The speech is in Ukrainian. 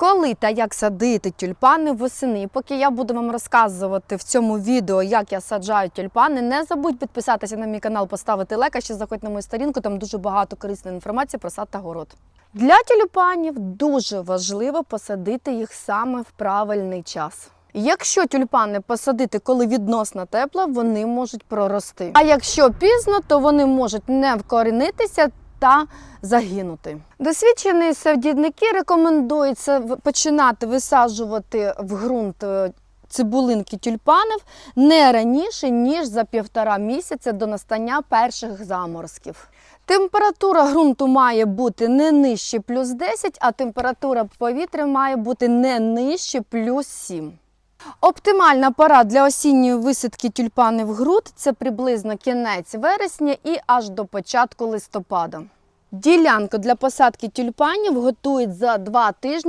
Коли та як садити тюльпани восени? Поки я буду вам розказувати в цьому відео, як я саджаю тюльпани, не забудь підписатися на мій канал, поставити лайк, а ще заходь на мою сторінку, там дуже багато корисної інформації про сад та город. Для тюльпанів дуже важливо посадити їх саме в правильний час. Якщо тюльпани посадити, коли відносно тепло, вони можуть прорости. А якщо пізно, то вони можуть не вкорінитися та загинути. Досвідчені садівники в- починати висаджувати в ґрунт е, цибулинки тюльпанів не раніше, ніж за півтора місяця до настання перших заморозків. Температура ґрунту має бути не нижче плюс 10, а температура повітря має бути не нижче плюс 7. Оптимальна пора для осінньої висадки тюльпанів груд – це приблизно кінець вересня і аж до початку листопада. Ділянку для посадки тюльпанів готують за два тижні